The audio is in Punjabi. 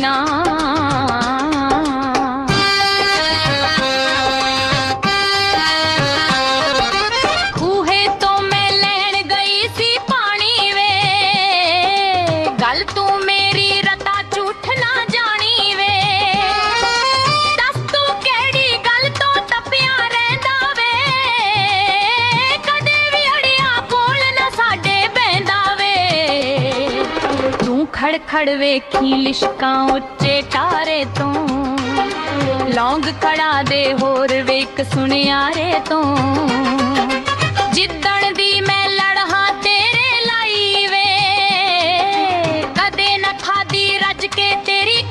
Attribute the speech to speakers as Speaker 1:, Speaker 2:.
Speaker 1: ना ਖੜ ਵੇਖੀ ਲਿਸ਼ਕਾਂ ਉੱਚੇ ਟਾਰੇ ਤੋਂ। ਲੌਂਗ ਕੜਾ ਦੇ ਹੋਰ ਵੇਖ ਸੁਣਿਆਰੇ ਤੋਂ। ਜਿੱਦਣ ਦੀ ਮੈਂ ਲੜਹਾਂ ਤੇਰੇ ਲਾਈ ਵੇ, ਕਦੇ ਨਾ ਖਾਦੀ ਰੱਜ ਕੇ ਤੇਰੀ